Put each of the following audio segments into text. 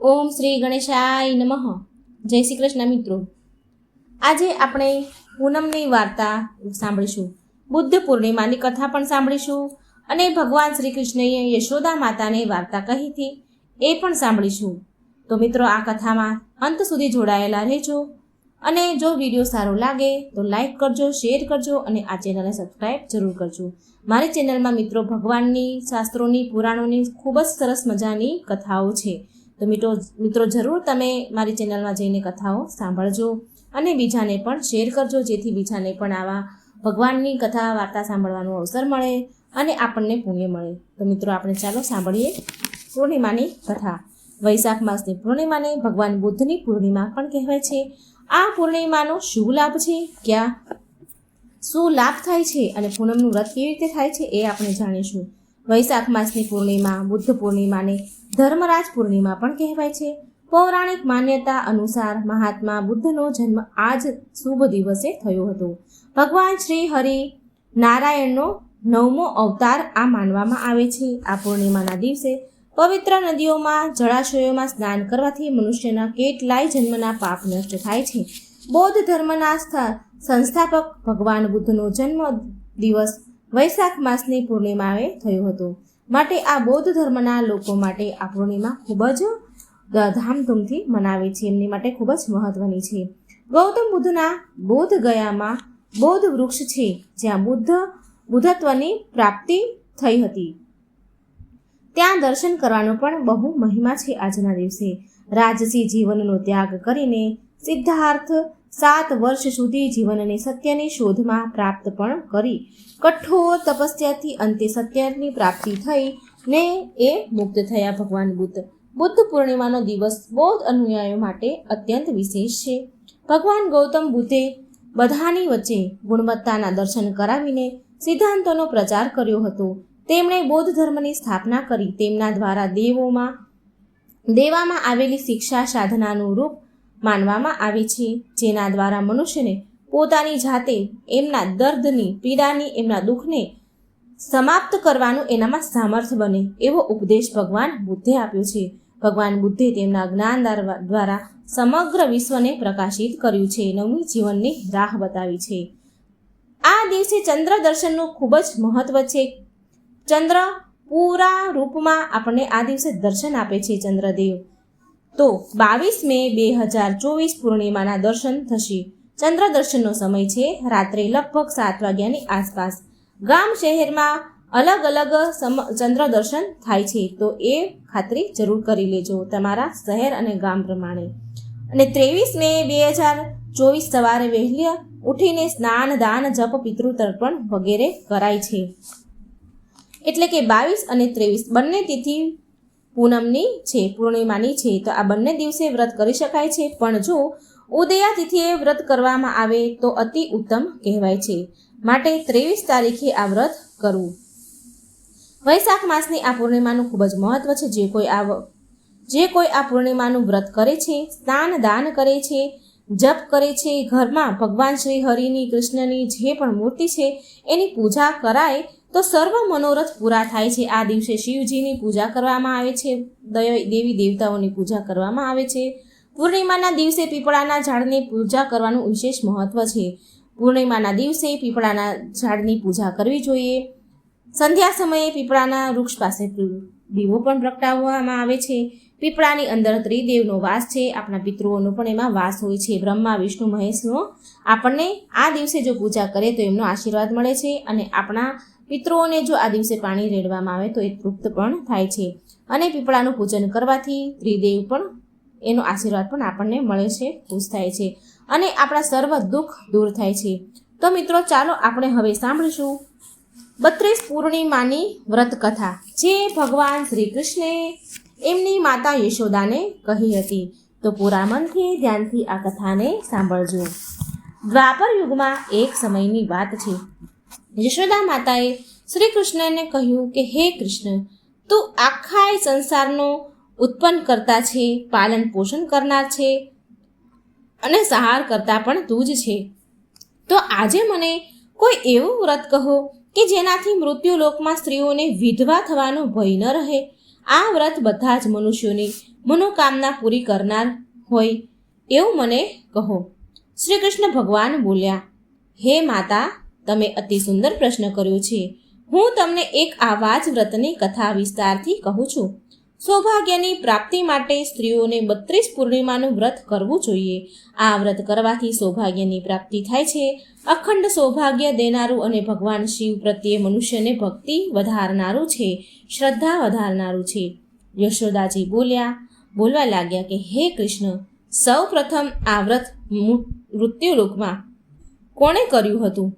ઓમ શ્રી ગણેશાય નમઃ. જય શ્રી કૃષ્ણ મિત્રો. આજે આપણે પૂનમની વાર્તા સાંભળીશું. બુદ્ધ પૂર્ણિમાની કથા પણ સાંભળીશું અને ભગવાન શ્રી કૃષ્ણએ યશોદા માતાને વાર્તા કહી હતી, એ પણ સાંભળીશું. તો મિત્રો, આ કથામાં અંત સુધી જોડાયેલા રહેજો અને જો વીડિયો સારો લાગે તો લાઈક કરજો, શેર કરજો અને આ ચેનલને સબસ્ક્રાઈબ જરૂર કરજો. મારી ચેનલમાં મિત્રો, ભગવાનની શાસ્ત્રોની, પુરાણોની ખૂબ જ સરસ મજાની કથાઓ છે. તો મિત્રો મિત્રો, જરૂર તમે મારી ચેનલમાં જઈને કથાઓ સાંભળજો અને બીજાને પણ શેર કરજો, જેથી બીજાને પણ આવા ભગવાનની કથા, વાર્તા સાંભળવાનો અવસર મળે અને આપણને પુણ્ય મળે. તો મિત્રો, આપણે ચાલો સાંભળીએ પૂર્ણિમાની કથા. વૈશાખ માસની પૂર્ણિમાને ભગવાન બુદ્ધની પૂર્ણિમા પણ કહેવાય છે. આ પૂર્ણિમાનો શું લાભ છે? ક્યાં? શું લાભ થાય છે? અને પૂનમનું વ્રત કેવી રીતે થાય છે? એ આપણે જાણીશું. વૈશાખ માસની પૂર્ણિમા, બુદ્ધ પૂર્ણિમાને ધર્મરાજ પૂર્ણિમા પણ કહેવાય છે. પૌરાણિક માન્યતા અનુસાર મહાત્મા બુદ્ધનો જન્મ આ જ શુભ દિવસે થયો હતો. ભગવાન શ્રી હરિ નારાયણનો નવમો અવતાર આ માનવામાં આવે છે. આ પૂર્ણિમાના દિવસે પવિત્ર નદીઓમાં, જળાશયોમાં સ્નાન કરવાથી મનુષ્યના કેટલાય જન્મના પાપ નષ્ટ થાય છે. બૌદ્ધ ધર્મના સ્થા- સંસ્થાપક ભગવાન બુદ્ધનો જન્મ દિવસ વૈશાખ માસની પૂર્ણિમાએ થયું હતું. માટે આ બૌદ્ધ ધર્મના લોકો માટે આ પૂર્ણિમા ખૂબ જ ધામધૂમથી મનાવે છે. એમની માટે ખૂબ જ મહત્વની છે. ગૌતમ બુદ્ધના બોધ ગયામાં બૌદ્ધ વૃક્ષ છે, જ્યાં બુદ્ધ બુદ્ધત્વની પ્રાપ્તિ થઈ હતી. ત્યાં દર્શન કરવાનો પણ બહુ મહિમા છે આજના દિવસે. રાજસી જીવનનો ત્યાગ કરીને સિદ્ધાર્થ સાત વર્ષ સુધી જીવનને સત્યની શોધમાં પ્રાપ્ત પણ કરી. કઠોર તપસ્યાથી અંતે સત્યની પ્રાપ્તિ થઈ ને એ મુક્ત થયા ભગવાન બુદ્ધ. બુદ્ધ પૂર્ણિમાનો દિવસ બૌદ્ધ અનુયાયીઓ માટે અત્યંત વિશેષ છે. ભગવાન ગૌતમ બુદ્ધે બધાની વચ્ચે ગુણવત્તાના દર્શન કરાવીને સિદ્ધાંતોનો પ્રચાર કર્યો હતો. તેમણે બૌદ્ધ ધર્મની સ્થાપના કરી. તેમના દ્વારા દેવોમાં, દેવામાં આવેલી શિક્ષા સાધનાનું રૂપ માનવામાં આવે છે. જેના દ્વારા મનુષ્યને પોતાની જાતે એમના દર્દની, પીડાની, એમના દુઃખને સમાપ્ત કરવાનું એનામાં સામર્થ્ય બને એવો ઉપદેશ ભગવાન બુદ્ધે આપ્યો છે. ભગવાન બુદ્ધે તેમના જ્ઞાન દ્વારા સમગ્ર વિશ્વને પ્રકાશિત કર્યું છે. નવી જીવનની રાહ બતાવી છે. આ દિવસે ચંદ્ર દર્શનનું ખૂબ જ મહત્વ છે. ચંદ્ર પૂરા રૂપમાં આપણને આ દિવસે દર્શન આપે છે ચંદ્રદેવ. તો બાવીસ મે બે હજાર ચોવીસ પૂર્ણિમાના દર્શન થશે. ચંદ્ર દર્શનનો સમય છે રાત્રે લગભગ સાત વાગ્યાની આસપાસ. ગામ શહેરમાં અલગ અલગ ચંદ્ર દર્શન થાય છે તો એ ખાતરી જરૂર કરી લેજો તમારા શહેર અને ગામ પ્રમાણે. અને ત્રેવીસ મે બે હજાર ચોવીસ સવારે વહેલી ઉઠીને સ્નાન, દાન, જપ પિતૃ તર્પણ વગેરે કરાય છે. એટલે કે બાવીસ અને ત્રેવીસ બંને તિથિ પૂનમની છે, પૂર્ણિમાની છે, તો આ બંને દિવસે વ્રત કરી શકાય છે. પણ જો ઉદયા તિથિએ વ્રત કરવામાં આવે તો અતિ ઉત્તમ કહેવાય છે. માટે ત્રેવીસ તારીખે આ વ્રત કરવું. વૈશાખ માસની આ પૂર્ણિમાનું ખૂબ જ મહત્વ છે. જે કોઈ આ જે કોઈ આ પૂર્ણિમાનું વ્રત કરે છે, સ્નાન દાન કરે છે, જપ કરે છે, ઘરમાં ભગવાન શ્રી હરિની, કૃષ્ણની જે પણ મૂર્તિ છે, એની પૂજા કરાય તો સર્વ મનોરથ પૂરા થાય છે. આ દિવસે શિવજીની પૂજા કરવામાં આવે છે. દેવી દેવતાઓની પૂજા કરવામાં આવે છે. પૂર્ણિમાના દિવસે પીપળાના ઝાડની પૂજા કરવાનું વિશેષ મહત્વ છે. પૂર્ણિમાના દિવસે પીપળાના ઝાડની પૂજા કરવી જોઈએ. સંધ્યા સમયે પીપળાના વૃક્ષ પાસે દીવો પણ પ્રગટાવવામાં આવે છે. પીપળાની અંદર ત્રિદેવનો વાસ છે. આપણા પિતૃઓનો પણ એમાં વાસ હોય છે. બ્રહ્મા, વિષ્ણુ, મહેશનો આપણને આ દિવસે જો પૂજા કરે તો એમનો આશીર્વાદ મળે છે અને આપણા પિતૃઓને જો આ દિવસે પાણી રેડવામાં આવે તો એ તૃપ્ત પણ થાય છે. અને પીપળાનું પૂજન કરવાથી ત્રિદેવ પણ એનો આશીર્વાદ પણ આપણને મળે છે, ખુશ થાય છે. અને આપણા સર્વ દુઃખ દૂર થાય છે. તો મિત્રો, ચાલો આપણે હવે સાંભળીશું બત્રીસ પૂર્ણિમાની વ્રત કથા. જે ભગવાન શ્રી કૃષ્ણે એમની માતા યશોદાને કહી હતી. તો પૂરા મનથી, ધ્યાનથી આ કથાને સાંભળજો. દ્વાપર યુગમાં એક સમયની વાત છે. યશોદા માતાએ શ્રી કૃષ્ણને કહ્યું કે, હે કૃષ્ણ, તું આખા સંસારનો ઉત્પન્ન કરતા છે, પાલન પોષણ કરનાર છે અને સહાર કરતા પણ તું જ છે. તો આજે મને કોઈ એવું વ્રત કહો કે જેનાથી મૃત્યુલોકમાં સ્ત્રીઓને વિધવા થવાનો ભય ન રહે. આ વ્રત બધા જ મનુષ્યોની મનોકામના પૂરી કરનાર હોય એવું મને કહો. શ્રી કૃષ્ણ ભગવાન બોલ્યા, હે માતા તમે અતિ સુંદર પ્રશ્ન કર્યો છે. હું તમને એક આવા જ વ્રતની કથા વિસ્તારથી કહું છું. સૌભાગ્યની પ્રાપ્તિ માટે સ્ત્રીઓને બત્રીસ પૂર્ણિમાનું વ્રત કરવું જોઈએ. આ વ્રત કરવાથી સૌભાગ્યની પ્રાપ્તિ થાય છે. અખંડ સૌભાગ્ય દેનારું અને ભગવાન શિવ પ્રત્યે મનુષ્યને ભક્તિ વધારનારું છે. શ્રદ્ધા વધારનારું છે. યશોદાજી બોલ્યા, બોલવા લાગ્યા કે, હે કૃષ્ણ સૌ પ્રથમ આ વ્રત મૃત્યુલોકમાં કોણે કર્યું હતું?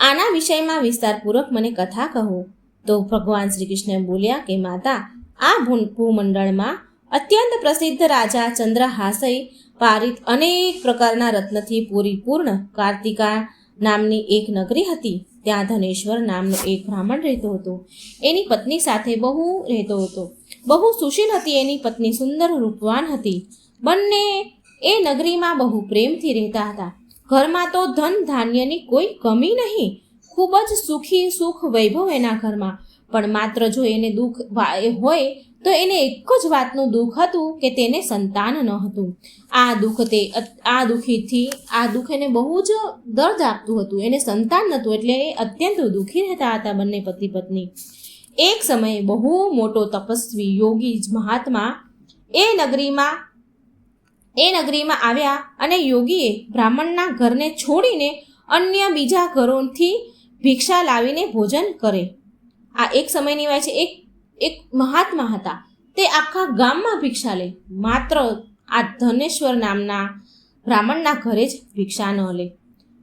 આના વિષયમાં વિસ્તારપૂર્વક મને કથા કહો. તો ભગવાન શ્રી કૃષ્ણ બોલ્યા કે, માતા, આ ભૂમંડળમાં અત્યંત પ્રસિદ્ધ રાજા ચંદ્રહાસય પારિત અનેક પ્રકારના રત્નથી પૂરીપૂર્ણ કાર્તિકા નામની એક નગરી હતી. ત્યાં ધનેશ્વર નામનો એક બ્રાહ્મણ રહેતો હતો. એની પત્ની સાથે બહુ રહેતો હતો. બહુ સુશીલ હતી એની પત્ની સુંદર રૂપવાન હતી. બંને એ નગરીમાં બહુ પ્રેમથી રહેતા હતા. ઘરમાં તો ધન ધાન્યની કોઈ કમી નહીં. ખૂબ જ સુખી સુખ વૈભવ એના ઘરમાં. પણ માત્ર જો એને દુઃખ હોય, તો એને એક જ વાતનું દુઃખ હતું કે તેને સંતાન ન હતું. આ દુઃખ તે આ દુઃખીથી, આ દુઃખ એને બહુ જ દર્દ આપતું હતું. એને સંતાન નહોતું, એટલે એ અત્યંત દુઃખી રહેતા હતા બંને પતિ પત્ની. એક સમયે બહુ મોટો તપસ્વી યોગી મહાત્મા એ નગરીમાં એ નગરીમાં આવ્યા અને યોગીએ બ્રાહ્મણના ઘરને છોડીને અન્ય બીજા ઘરોથી ભિક્ષા લાવીને ભોજન કરે. આ એક સમયની વાત છે. એક એક મહાત્મા હતા. તે આખા ગામમાં ભિક્ષા લે. માત્ર આ ધનેશ્વર નામના બ્રાહ્મણના ઘરે જ ભિક્ષા ન લે.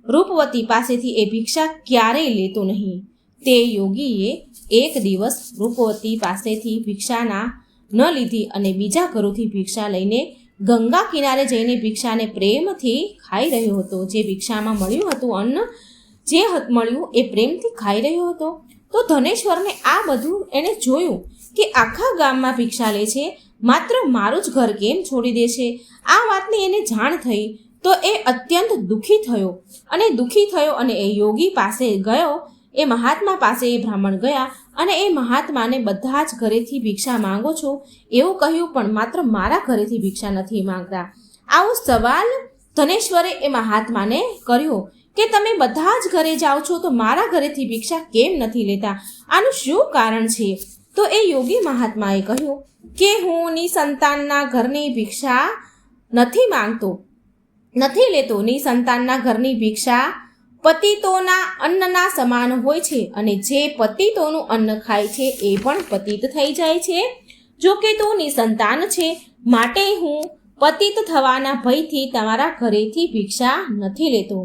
રૂપવતી પાસેથી એ ભિક્ષા ક્યારેય લેતો નહીં. તે યોગીએ એક દિવસ રૂપવતી પાસેથી ભિક્ષાના ન લીધી અને બીજા ઘરોથી ભિક્ષા લઈને ગંગા કિનારે જઈને ભિક્ષાને પ્રેમથી ખાઈ રહ્યો હતો. જે ભિક્ષામાં મળ્યું હતું અન્ન, જે મળ્યું એ પ્રેમથી ખાઈ રહ્યો હતો. તો ધનેશ્વરને આ બધું એણે જોયું કે આખા ગામમાં ભિક્ષા લે છે, માત્ર મારું જ ઘર કેમ છોડી દે છે? આ વાતની એને જાણ થઈ તો એ અત્યંત દુઃખી થયો અને દુઃખી થયો અને એ યોગી પાસે ગયો. એ મહાત્મા પાસે એ બ્રાહ્મણ ગયા. અને એ મહાત્માને બધા જ ઘરેથી ભિક્ષા માંગો છો? એવું કહ્યું પણ માત્ર મારા ઘરેથી ભિક્ષા નથી માંગતા. આવો સવાલ ધનેશ્વરે એ મહાત્માને કર્યો કે તમે બધા જ ઘરે જાઓ છો તો મારા ઘરેથી ભિક્ષા કેમ નથી લેતા? આનું શું કારણ છે? તો એ યોગી મહાત્માએ કહ્યું કે હું નિસંતાનના ઘરની ભિક્ષા નથી માંગતો. નથી લેતો. નિસંતાનના ઘરની ભિક્ષા પતિતોના અન્નના સમાન હોય છે અને જે પતિતોનું અન્ન ખાય છે એ પણ પતિત થઈ જાય છે. જો કે તું નિસંતાન છે, માટે હું પતિત થવાના ભયથી તમારા ઘરેથી ભિક્ષા નથી લેતો.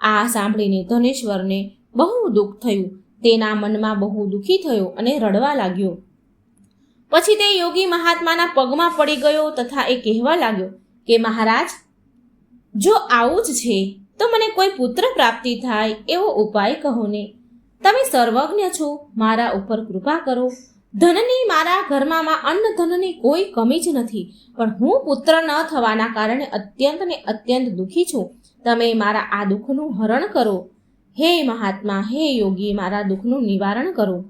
આ સાંભળીને ધનેશ્વરને બહુ દુઃખ થયું. તેના મનમાં બહુ દુઃખી થયો અને રડવા લાગ્યો. પછી તે યોગી મહાત્માના પગમાં પડી ગયો તથા એ કહેવા લાગ્યો કે મહારાજ, જો આવું જ છે તો મને કોઈ પુત્ર પ્રાપ્તિ થાય એવો ઉપાય કહો ને. તમે સર્વજ્ઞ છો, મારા ઉપર કૃપા કરો. ધનની મારા ઘરમાં અન્ન ધનની કોઈ કમી જ નથી, પણ હું પુત્ર ન થવાના કારણે અત્યંત ને અત્યંત દુઃખી છું. તમે મારા આ દુઃખનું હરણ કરો. હે મહાત્મા, હે યોગી, મારા દુઃખનું નિવારણ કરો.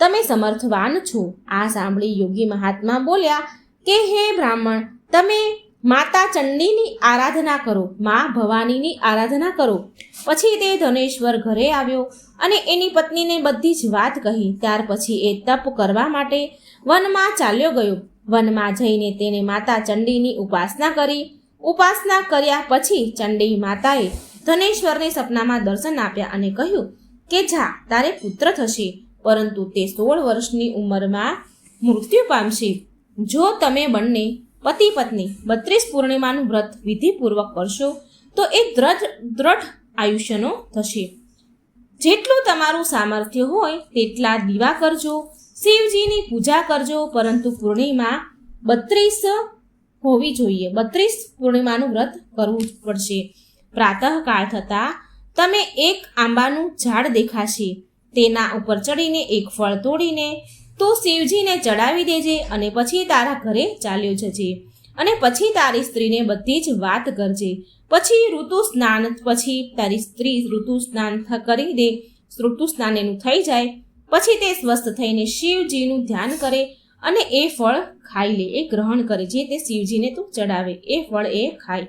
તમે સમર્થવાન છો. આ સાંભળી યોગી મહાત્મા બોલ્યા કે, હે બ્રાહ્મણ, તમે માતા ચંડીની આરાધના કરો, મા ભવાનીની આરાધના કરો. પછી તે ધનેશ્વર ઘરે આવ્યો અને એની પત્નીને બધી જ વાત કહી. ત્યાર પછી એ તપ કરવા માટે વનમાં ચાલ્યો ગયો. વનમાં જઈને તેને માતા ચંડીની ઉપાસના કરી. ઉપાસના કર્યા પછી ચંડી માતાએ ધનેશ્વરને સપનામાં દર્શન આપ્યા અને કહ્યું કે, જા, તારે પુત્ર થશે, પરંતુ તે સોળ વર્ષની ઉંમરમાં મૃત્યુ પામશે. જો તમે બંને પતિ પત્ની બત્રીસ પૂર્ણિમાનું વ્રત વિધિપૂર્વક કરશો, તો એ દ્રઢ દ્રઢ આયુષ્યનો થશે. જેટલું તમારું સામર્થ્ય હોય તેટલા દીવા કરજો, શિવજીની પૂજા કરજો, પરંતુ પૂર્ણિમા બત્રીસ હોવી જોઈએ. બત્રીસ પૂર્ણિમાનું વ્રત કરવું પડશે. પ્રાતઃકાળ થતાં તમે એક આંબાનું ઝાડ દેખાશે. તેના ઉપર ચડીને એક ફળ તોડીને તું શિવજીને ચડાવી દેજે અને પછી તારા ઘરે ચાલ્યો જજે. અને પછી તારી સ્ત્રીને બધી જ વાત કરજે. પછી ઋતુ સ્નાન, પછી તારી સ્ત્રી ઋતુ સ્નાન કરી દે. ઋતુ સ્નાન એનું થઈ જાય. પછી તે સ્વસ્થ થઈને શિવજીનું ધ્યાન કરે અને એ ફળ ખાઈ લે, એ ગ્રહણ કરે, જે તે શિવજીને તું ચડાવે, એ ફળ એ ખાય.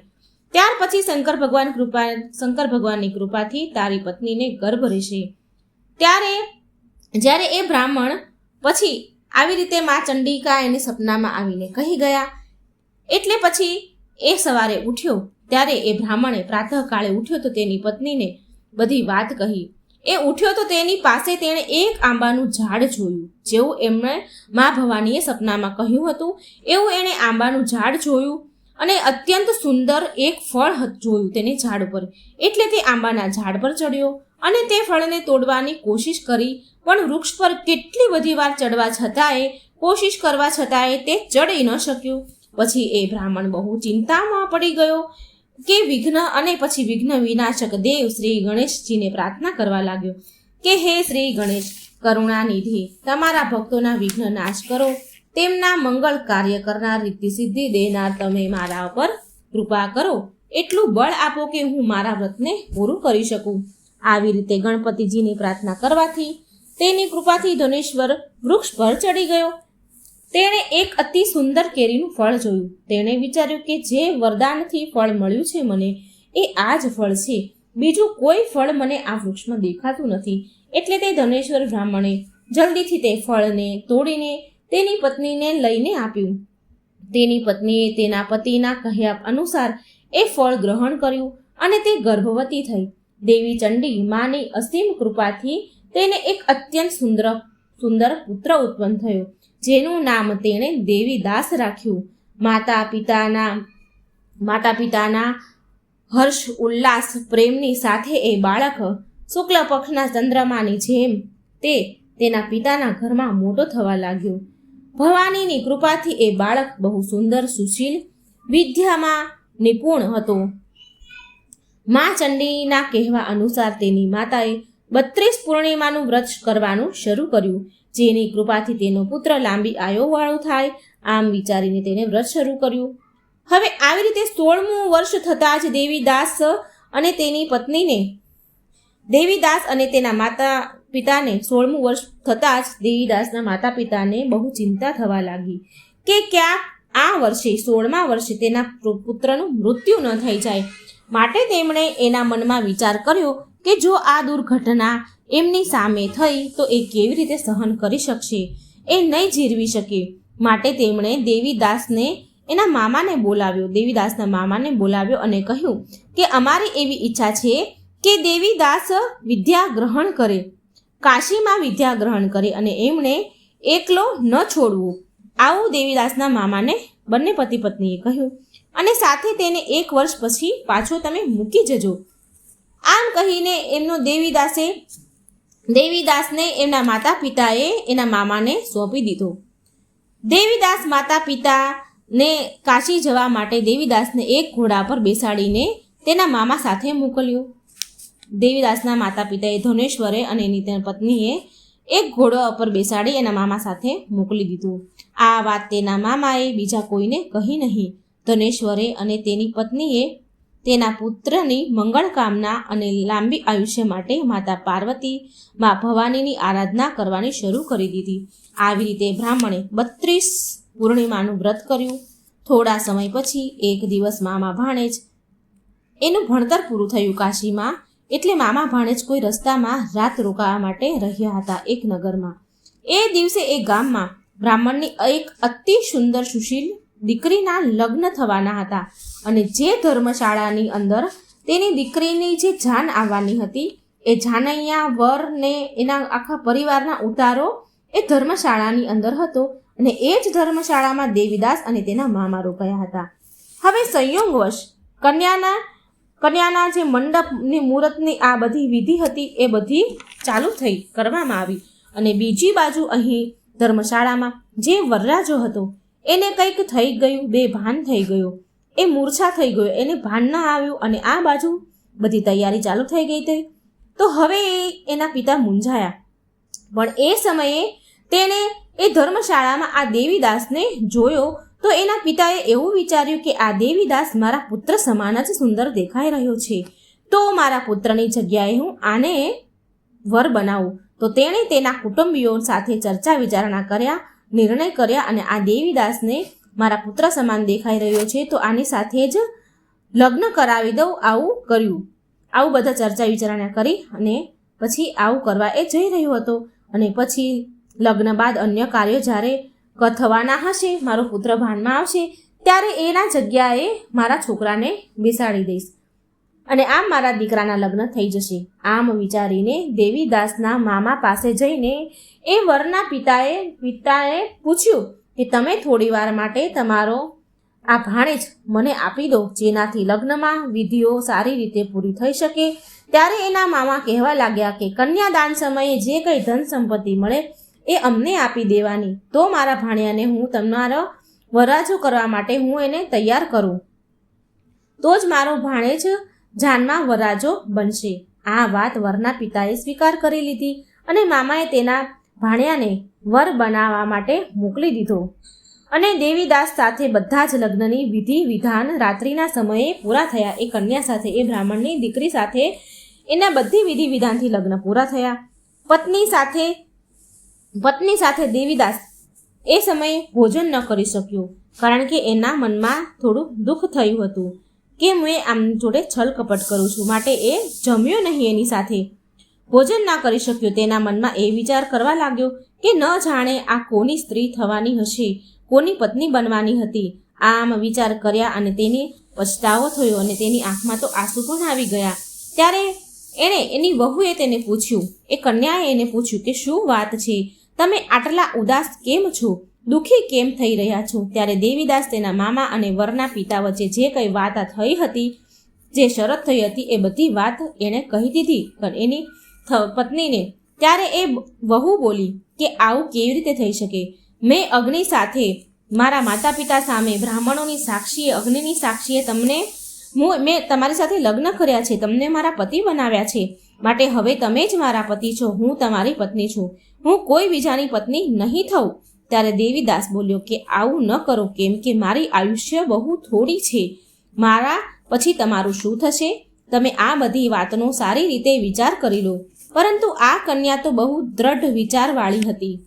ત્યાર પછી શંકર ભગવાન કૃપા, શંકર ભગવાનની કૃપાથી તારી પત્નીને ગર્ભ રહેશે. ત્યારે, જ્યારે એ બ્રાહ્મણ પછી આવી રીતે મા ચંડિકા એને સપનામાં આવીને કહી ગયા. એટલે પછી એ સવારે ઉઠ્યો. ત્યારે એ બ્રાહ્મણે પ્રાતઃકાળે ઉઠ્યો તો તેની પત્નીને બધી વાત કહી. એ ઉઠ્યો તો તેની પાસે તેણે એક આંબાનું ઝાડ જોયું, જેવું એમણે મા ભવાનીએ સપનામાં કહ્યું હતું. એવું એણે આંબાનું ઝાડ જોયું. અને અત્યંત સુંદર એક ફળ જોયું તેને ઝાડ પર. એટલે તે આંબાના ઝાડ પર ચડ્યો અને તે ફળને તોડવાની કોશિશ કરી, પણ વૃક્ષ પર કેટલી બધી વાર ચડવા છતાંય, કોશિશ કરવા છતાંય તે ચડી ન શક્યું. પછી એ બ્રાહ્મણ બહુ ચિંતામાં પડી ગયો કે વિઘ્ન અને પછી વિઘ્ન વિનાશક દેવ શ્રી ગણેશજીને પ્રાર્થના કરવા લાગ્યો કે, હે શ્રી ગણેશ, કરુણાનિધિ, તમારા ભક્તોના વિઘ્ન નાશ કરો. તેમના મંગળ કાર્ય કરનાર રીતિ સિદ્ધિ દેનાર તમે મારા પર કૃપા કરો. એટલું બળ આપો કે હું મારા વ્રતને પૂરું કરી શકું. આવી રીતે ગણપતિજીની પ્રાર્થના કરવાથી તેની કૃપાથી ધનેશ્વર વૃક્ષ પર ચડી ગયો. તેણે એક અતિ સુંદર કેરીનું ફળ જોયું. તેણે વિચાર્યું કે જે વરદાનથી ફળ મળ્યું છે મને, એ આ જ ફળ છે. બીજું કોઈ ફળ મને આ વૃક્ષમાં દેખાતું નથી. એટલે તે ધનેશ્વર બ્રાહ્મણે જલ્દીથી તે ફળને તોડીને તેની પત્નીને લઈને આપ્યું. તેની પત્નીએ તેના પતિના કહ્યા અનુસાર એ ફળ ગ્રહણ કર્યું અને તે ગર્ભવતી થઈ. દેવી ચંડી માની અસીમ કૃપાથી તેને એક અત્યંત સુંદર સુંદર પુત્ર ઉત્પન્ન થયો, જેનું નામ તેણે દેવીદાસ રાખ્યું. માતા પિતાના માતા પિતાના હર્ષ, ઉલ્લાસ, પ્રેમની સાથે એ બાળક શુક્લ પક્ષના ચંદ્રમાની જેમ તે તેના પિતાના ઘરમાં મોટો થવા લાગ્યો. ભવાનીની કૃપાથી એ બાળક બહુ સુંદર, સુશીલ, વિદ્યામાં નિપુણ હતો. મા ચંડીના કહેવા અનુસાર તેની માતાએ બત્રીસ પૂર્ણિમાનું વ્રત કરવાનું શરૂ કર્યું, જેની કૃપાથી તેનો પુત્ર લાંબી આયોવાળો થાય, આમ વિચારીને તેને વ્રત શરૂ કર્યું. હવે આવી રીતે સોળમું વર્ષ થતાં જ દેવીદાસ અને તેની પત્નીને, દેવીદાસ અને તેના માતા પિતાને સોળમું વર્ષ થતાં જ દેવીદાસના માતા પિતાને બહુ ચિંતા થવા લાગી કે ક્યાંક આ વર્ષે, સોળમા વર્ષે તેના પુત્રનું મૃત્યુ ન થઈ જાય. માટે તેમણે એના મનમાં વિચાર કર્યો કે જો આ દુર્ઘટના એમની સામે થઈ, તો એ કેવી રીતે સહન કરી શકશે? એ નહીં જીરવી શકે. માટે તેમણે દેવીદાસને, એના મામાને બોલાવ્યો. દેવીદાસના મામાને બોલાવ્યો અને કહ્યું કે અમારી એવી ઈચ્છા છે કે દેવીદાસ વિદ્યા ગ્રહણ કરે. કાશીમાં વિદ્યા ગ્રહણ કરી અને એમણે એકલો ન છોડવું. આવું દેવીદાસના મામાને બંને પતિ પત્નીએ કહ્યું અને સાથે તેને એક વર્ષ પછી પાછો તમે મૂકી જજો. આમ કહીને એમનો દેવીદાસે, દેવીદાસને એમના માતા પિતાએ એના મામાને સોંપી દીધો. દેવીદાસ માતા પિતાને કાશી જવા માટે દેવીદાસને એક ઘોડા પર બેસાડીને તેના મામા સાથે મોકલ્યો. દેવીદાસના માતા પિતાએ ધનેશ્વરે અને એની તેની પત્નીએ એક ઘોડો ઉપર બેસાડી એના મામા સાથે મોકલી દીધું. આ વાત તેના મામાએ બીજા કોઈને કહી નહીં. ધનેશ્વરે અને તેની પત્નીએ તેના પુત્રની મંગળ કામના અને લાંબી આયુષ્ય માટે માતા પાર્વતી મા ભવાનીની આરાધના કરવાની શરૂ કરી દીધી. આવી રીતે બ્રાહ્મણે બત્રીસ પૂર્ણિમાનું વ્રત કર્યું. થોડા સમય પછી એક દિવસ મામા ભાણેજ એનું ભણતર પૂરું થયું કાશીમાં એટલે મામા ભાણેજ કોઈ રસ્તામાં રાત રોકાવા માટે રહ્યા હતા એક નગરમાં. એ દિવસે એ ગામમાં બ્રાહ્મણની એક અતિ સુંદર સુશીલ દીકરીના લગ્ન થવાના હતા અને જે ધર્મશાળાની અંદર તેની દીકરીની જે જાન આવવાની હતી, એ જાનૈયા વરને એના આખા પરિવારના ઉતારો એ ધર્મશાળાની અંદર હતો અને એ જ ધર્મશાળામાં દેવીદાસ અને તેના મામા રોકાયા હતા. હવે સંયોગવશ કન્યાના કન્યાના જે મંડપની મુહૂર્તની આ બધી વિધિ હતી એ બધી ચાલુ થઈ કરવામાં આવી. અને બીજી બાજુ અહીં ધર્મશાળામાં જે વરરાજો હતો, એને કંઈક થઈ ગયું, બે ભાન થઈ ગયું. એ મૂર્છા થઈ ગયો, એને ભાન ન આવ્યું અને આ બાજુ બધી તૈયારી ચાલુ થઈ ગઈ હતી. તો હવે એ એના પિતા મૂંઝાયા. પણ એ સમયે તેણે એ ધર્મશાળામાં આ દેવીદાસને જોયો તો એના પિતાએ એવું વિચાર્યું કે આ દેવીદાસ મારા પુત્ર સમાન જ સુંદર દેખાઈ રહ્યો છે. તો મારા પુત્રની જગ્યાએ હું આને વર બનાવું. તો તેણે તેના કુટુંબીઓ સાથે ચર્ચા વિચારણા કર્યા, નિર્ણય કર્યા અને આ દેવીદાસને મારા પુત્ર સમાન દેખાઈ રહ્યો છે તો આની સાથે જ લગ્ન કરાવી દઉં, આવું કર્યું. આવું બધા ચર્ચા વિચારણા કરી અને પછી આવું કરવા એ જઈ રહ્યો હતો. અને પછી લગ્ન બાદ અન્ય કાર્યો જ્યારે ક- થવાના હશે, મારો પુત્ર ભાનમાં આવશે, ત્યારે એના જગ્યાએ મારા છોકરાને બેસાડી દઈશ. અને આમ મારા દીકરાના લગ્ન થઈ જશે. આમ વિચારીને દેવીદાસના મામા પાસે જઈને એ વરના પિતાએ પિતાએ પૂછ્યું કે તમે થોડી વાર માટે તમારો આ ભાણેજ મને આપી દો, જેનાથી લગ્નમાં વિધિઓ સારી રીતે પૂરી થઈ શકે. ત્યારે એના મામા કહેવા લાગ્યા કે કન્યાદાન સમયે જે કંઈ ધન સંપત્તિ મળે એ અમને આપી દેવાની. તો મારા ભાણિયાને હું તમારો વરાજો કરવા માટે હું એને તૈયાર કરું. તો જ મારો ભાણેજ જાનમાં વરાજો બનશે. આ વાત વરના પિતાએ સ્વીકાર કરી લીધી અને મામાએ તેના ભાણિયાને વર બનાવવા માટે મોકલી દીધો. અને દેવીદાસ સાથે બધા જ લગ્નની વિધિ વિધાન રાત્રિના સમયે પૂરા થયા. એ કન્યા સાથે, એ બ્રાહ્મણની દીકરી સાથે એના બધી વિધિ વિધાનથી લગ્ન પૂરા થયા. પત્ની સાથે પત્ની સાથે દેવીદાસ એ સમયે ભોજન ન કરી શક્યો, કારણ કે એના મનમાં થોડું દુઃખ થયું હતું કે મેં આમ જોડે છલ કપટ કરું છું, માટે એ જમ્યો નહીં એની સાથે. ભોજન ના કરી શક્યો, તેના મનમાં એ વિચાર કરવા લાગ્યો કે ન જાણે આ કોની સ્ત્રી થવાની હશે, કોની પત્ની બનવાની હતી. આમ વિચાર કર્યા અને તેને પછતાવો થયો અને તેની આંખમાં તો આંસુ પણ આવી ગયા. ત્યારે એણે એની વહુએ તેને પૂછ્યું, એ કન્યાએ એને પૂછ્યું કે શું વાત છે? તમે આટલા ઉદાસ કેમ છો? દુઃખી કેમ થઈ રહ્યા છો? ત્યારે દેવીદાસ તેના મામા અને વરના પિતા વચ્ચે જે કંઈ વાત થઈ હતી, જે શરત થઈ હતી, એ બધી વાત એણે કહી દીધી. પણ એની પત્નીને ત્યારે એ વહુ બોલી કે આવું કેવી રીતે થઈ શકે? મેં અગ્નિ સાથે મારા માતા પિતા સામે બ્રાહ્મણોની સાક્ષીએ, અગ્નિની સાક્ષીએ તમને હું, મેં તમારી સાથે લગ્ન કર્યા છે, તમને મારા પતિ બનાવ્યા છે. માટે હવે તમે જ મારા પતિ છો, હું તમારી પત્ની છું. હું કોઈ બીજાની પત્ની નહીં થઉં. ત્યારે દેવીદાસ બોલ્યો કે આવું ન કરો કેમ કે મારી આયુષ્ય બહુ થોડી છે. મારા પછી તમારું શું થશે? તમે આ બધી વાતનો સારી રીતે વિચાર કરી લો. પરંતુ આ કન્યા તો બહુ દ્રઢ વિચારવાળી હતી.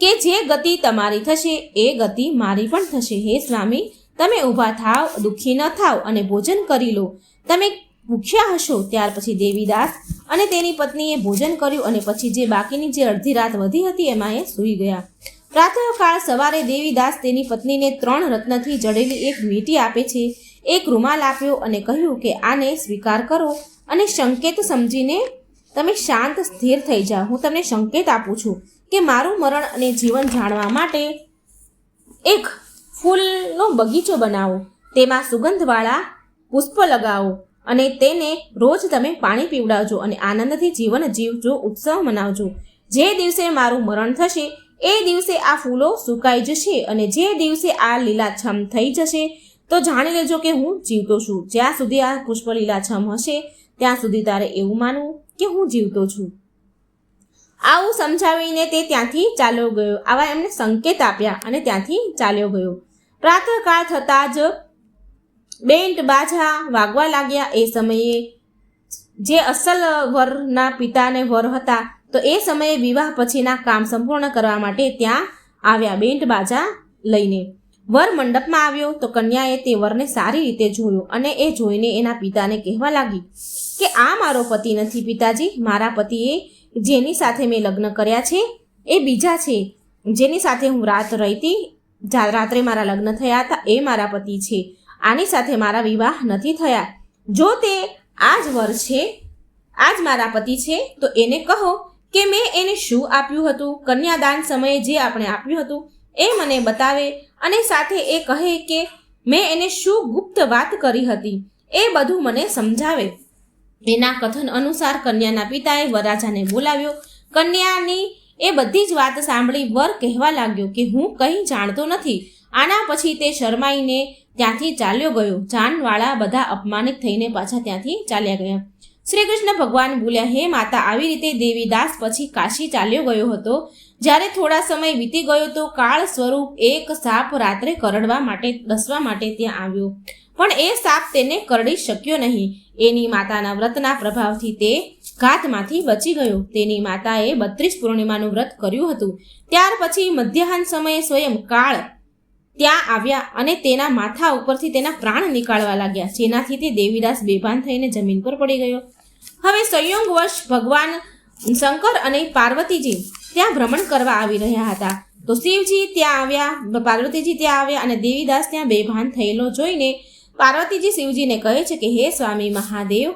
કે જે ગતિ તમારી થશે, એ ગતિ મારી પણ થશે. હે સ્વામી, તમે ઊભા થાવ, દુઃખી ન થાવ અને ભોજન કરી લો. તમે ભૂખ્યા હશો ત્યાર પછી દેવીદાસ અને તેની પત્નીએ ભોજન કર્યું અને પછી જે બાકીની જે અડધી રાત વધી હતી એમાં એ સૂઈ ગયા. પ્રાતઃકાળ સવારે દેવીદાસ તેની પત્નીને ત્રણ રત્નથી જડેલી એક વીંટી આપે છે, એક રૂમાલ આપ્યો અને કહ્યું કે આને સ્વીકાર કરો અને સંકેત સમજીને તમે શાંત સ્થિર થઈ જાઓ. હું તમને સંકેત આપું છું કે મારું મરણ અને જીવન જાણવા માટે એક ફૂલનો બગીચો બનાવો. તેમાં સુગંધવાળા પુષ્પ લગાવો. અને તેને રોજ તમે પાણી પીવડાવજો અને આનંદથી જીવન જીવજો ઉત્સવ મનાવજો. જે દિવસે મારું મરણ થશે, એ દિવસે આ ફૂલો સુકાઈ જશે અને જે દિવસે આ લીલાછમ થઈ જશે, તો જાણી લેજો કે હું જીવતો છું. જ્યાં સુધી આ પુષ્પ લીલાછમ હશે, ત્યાં સુધી તારે એવું માનવું કે હું જીવતો છું. આવું સમજાવીને તે ત્યાંથી ચાલ્યો ગયો. આવા એમને સંકેત આપ્યા અને ત્યાંથી ચાલ્યો ગયો. પ્રાતઃકાળ થતાં જ બેન્ટ બાજા વાગવા લાગ્યા એ સમયે. જે અસલ વરના પિતાને વર હતા, તો એ સમયે વિવાહ પછીના કામ સંપૂર્ણ કરવા માટે ત્યાં આવ્યા બેન્ટ બાજા લઈને. વર મંડપમાં આવ્યો તો કન્યાએ તે વરને સારી રીતે જોયો અને એ જોઈને એના પિતાને કહેવા લાગી કે, આ મારો પતિ નથી પિતાજી, મારા પતિએ જેની સાથે મેં લગ્ન કર્યા છે, એ બીજા છે. જેની સાથે હું રાત રહીતી રાત્રે મારા લગ્ન થયા હતા, એ મારા પતિ છે. આની સાથે મારા વિવાહ નથી થયા. જો તે આ જ વર છે આ જ મારા પતિ છે, તો એને કહો કે મેં એને શું આપ્યું હતું? કન્યાદાન સમયે જે આપણે આપ્યું હતું, એ મને બતાવે અને સાથે એ કહે કે મેં એને શું ગુપ્ત વાત કરી હતી, એ બધું મને સમજાવે. એના કથન અનુસાર કન્યાના પિતાએ વરરાજાને બોલાવ્યો. કન્યાની એ બધી જ વાત સાંભળી વર કહેવા લાગ્યો કે હું કંઈ જાણતો નથી. આના પછી તે શરમાઈને ત્યાંથી ચાલ્યો ગયો. જાનવાળા બધા અપમાનિત થઈને પાછા ત્યાંથી ચાલ્યા ગયા. શ્રી કૃષ્ણ ભગવાન બોલ્યા, હે માતા, આવી રીતે દેવીદાસ પછી કાશી ચાલ્યો ગયો હતો. જ્યારે થોડા સમય વીતી ગયો તો કાળ સ્વરૂપ એક સાપ રાત્રે કરડવા માટે દસવા માટે ત્યાં આવ્યો. પણ એ સાપ તેને કરડી શક્યો નહીં. એની માતાના વ્રતના પ્રભાવથી તે ઘાતમાંથી બચી ગયો. તેની માતાએ બત્રીસ પૂર્ણિમાનું વ્રત કર્યું હતું. ત્યાર પછી મધ્યાહન સમયે સ્વયં કાળ ત્યાં આવ્યા અને તેના માથા ઉપરથી તેના પ્રાણ નીકાળવા લાગ્યા. જેનાથી તે દેવીદાસ બેભાન થઈને જમીન પર પડી ગયો. હવે સંયોગવશ ભગવાન શંકર અને પાર્વતીજી ત્યાં ભ્રમણ કરવા આવી રહ્યા હતા. તો શિવજી ત્યાં આવ્યા, પાર્વતીજી ત્યાં આવ્યા અને દેવીદાસ ત્યાં બેભાન થયેલો જોઈને પાર્વતીજી શિવજીને કહે છે કે, હે સ્વામી મહાદેવ,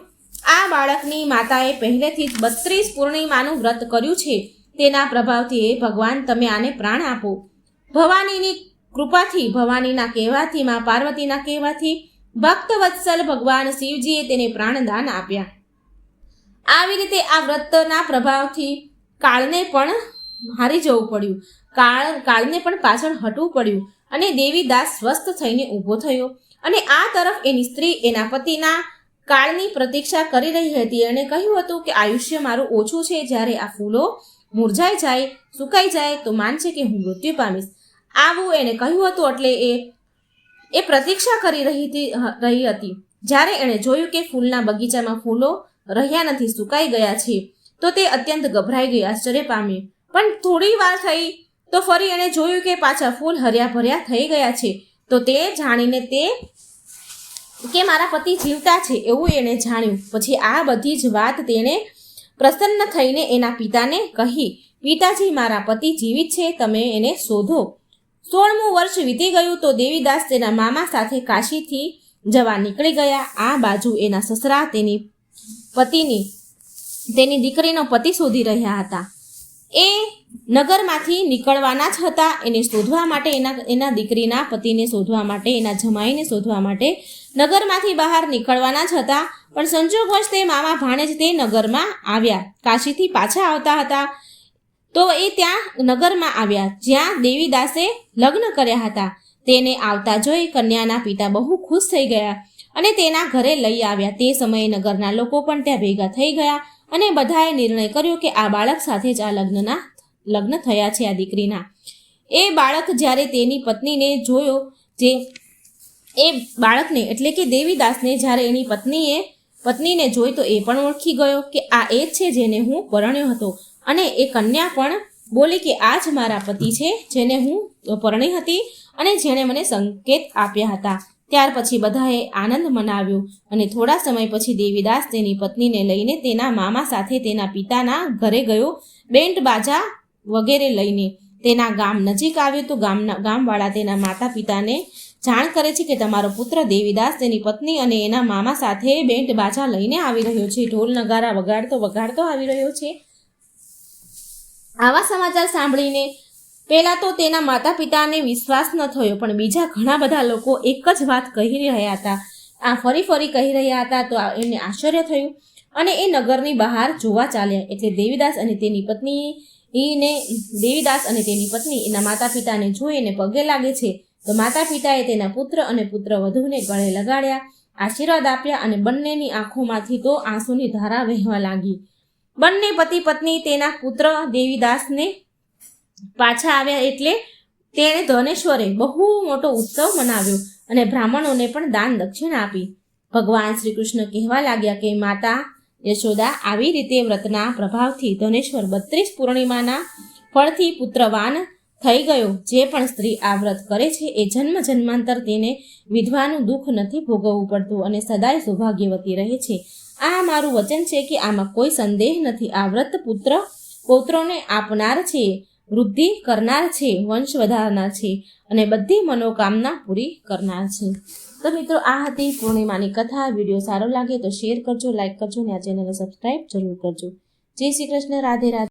આ બાળકની માતાએ પહેલેથી જ બત્રીસ પૂર્ણિમાનું વ્રત કર્યું છે. તેના પ્રભાવથી હે ભગવાન, તમે આને પ્રાણ આપો. ભવાનીની કૃપાથી, ભવાનીના કહેવાથી, માં પાર્વતીના કહેવાથી ભક્ત વત્સલ ભગવાન શિવજીએ તેને પ્રાણદાન આપ્યા. આવી રીતે આ વ્રતના પ્રભાવથી કાળને પણ હારી જવું પડ્યું. કાળ, કાળને પણ પાછળ હટવું પડ્યું અને દેવીદાસ સ્વસ્થ થઈને ઊભો થયો અને આ તરફ એની સ્ત્રી એના પતિના કાળની પ્રતીક્ષા કરી રહી હતી અને કહ્યું હતું કે આયુષ્ય મારું ઓછું છે, જ્યારે આ ફૂલો મુરઝાઈ જાય, સુકાઈ જાય, તો માનશે કે હું મૃત્યુ પામીશ. આવું એને કહ્યું હતું એટલે એ એ પ્રતીક્ષા કરી રહી હતી રહી હતી. જ્યારે એણે જોયું કે ફૂલના બગીચામાં ફૂલો રહ્યા નથી, સુકાઈ ગયા છે, તો તે અત્યંત ગભરાઈ ગઈ, આશ્ચર્ય પામી. પણ થોડી વાર થઈ, તો ફરી એણે જોયું કે પાછા ફૂલ હર્યા ભર્યા થઈ ગયા છે. તો તે જાણીને તે કે મારા પતિ જીવતા છે એવું એણે જાણ્યું. પછી આ બધી જ વાત તેણે પ્રસન્ન થઈને એના પિતાને કહી, પિતાજી, મારા પતિ જીવિત છે, તમે એને શોધો. સોળમું વર્ષ વીતી ગયું તો દેવીદાસ તેના મામા સાથે કાશીથી જવા નીકળી ગયા. આ બાજુ એના સસરા તેની પતિની, તેની દીકરીનો પતિ શોધી રહ્યા હતા. એ નગરમાંથી નીકળવાના જ હતા. એને શોધવા માટે એના એના દીકરીના પતિને શોધવા માટે, એના જમાઈને શોધવા માટે નગરમાંથી બહાર નીકળવાના જ હતા. પણ સંજોગવશ તે મામા ભાણેજ તે નગરમાં આવ્યા. કાશીથી પાછા આવતા હતા. તો એ ત્યાં નગરમાં આવ્યા. જ્યાં દેવીદાસે લગ્ન કર્યા હતા. તેને આવતા જોઈ કન્યાના પિતા બહુ ખુશ થઈ ગયા અને તેના ઘરે લઈ આવ્યા. તે સમયે નગરના લોકો પણ ત્યાં ભેગા થઈ ગયા અને બધાએ નિર્ણય કર્યો કે આ બાળક સાથે જ આ લગ્નના લગ્ન થયા છે આ દીકરીના. એ બાળક જ્યારે તેની પત્નીને જોયો, જે એ બાળકને એટલે કે દેવીદાસને જ્યારે એની પત્નીએ પત્નીને જોઈ તો એ પણ ઓળખી ગયો કે આ એ છે જેને હું પરણ્યો હતો. અને એ કન્યા પણ બોલી કે આ જ મારા પતિ છે, જેને હું પરણી હતી અને જેણે મને સંકેત આપ્યા હતા. ત્યાર પછી બધાએ આનંદ મનાવ્યો અને થોડા સમય પછી દેવીદાસ તેની પત્નીને લઈને તેના મામા સાથે તેના પિતાના ઘરે ગયો, બેન્ટ બાજા વગેરે લઈને. તેના ગામ નજીક આવ્યું તો ગામના ગામવાળા તેના માતા પિતાને જાણ કરે છે કે તમારો પુત્ર દેવીદાસ તેની પત્ની અને એના મામા સાથે બેન્ટ બાજા લઈને આવી રહ્યો છે. ઢોલ નગારા વગાડતો વગાડતો આવી રહ્યો છે. આવા સમાચાર સાંભળીને પહેલાં તો તેના માતા પિતાને વિશ્વાસ ન થયો, પણ બીજા ઘણા બધા લોકો એક જ વાત કહી રહ્યા હતા. આ ફરી ફરી કહી રહ્યા હતા તો એમને આશ્ચર્ય થયું અને એ નગરની બહાર જોવા ચાલ્યા. એટલે દેવીદાસ અને તેની પત્ની એને દેવીદાસ અને તેની પત્ની એના માતા પિતાને જોઈને પગે લાગે છે. તો માતા પિતાએ તેના પુત્ર અને પુત્ર વધુને ગળે લગાડ્યા, આશીર્વાદ આપ્યા અને બંનેની આંખોમાંથી તો આંસુની ધારા વહેવા લાગી. બંને પતિ પત્ની તેના પુત્ર દેવીદાસને પાછા આવ્યા એટલે તેણે ધનેશ્વરે બહુ મોટો ઉત્સવ મનાવ્યો અને બ્રાહ્મણોને પણ દાન દક્ષિણ આપી. ભગવાન શ્રી કૃષ્ણ કહેવા લાગ્યા કે, માતા, યશોદા, આવી રીતે વ્રતના પ્રભાવથી ધનેશ્વર બત્રીસ પૂર્ણિમાના ફળથી પુત્રવાન થઈ ગયો. જે પણ સ્ત્રી આ વ્રત કરે છે એ જન્મ જન્માંતર તેને વિધવાનું દુઃખ નથી ભોગવવું પડતું અને સદાય સૌભાગ્યવતી રહે છે. આ મારું વચન છે કે આમાં કોઈ સંદેહ નથી. આ વ્રત પુત્ર પૌત્રોને આપનાર છે, વૃદ્ધિ કરનાર છે, વંશ વધારનાર છે અને બધી મનોકામના પૂરી કરનાર છે. તો મિત્રો, આ હતી પૂર્ણિમાની કથા. વીડિયો સારો લાગે તો શેર કરજો લાઇક કરજો અને આ ચેનલને સબસ્ક્રાઈબ જરૂર કરજો. જય શ્રી કૃષ્ણ. રાધે રાધે.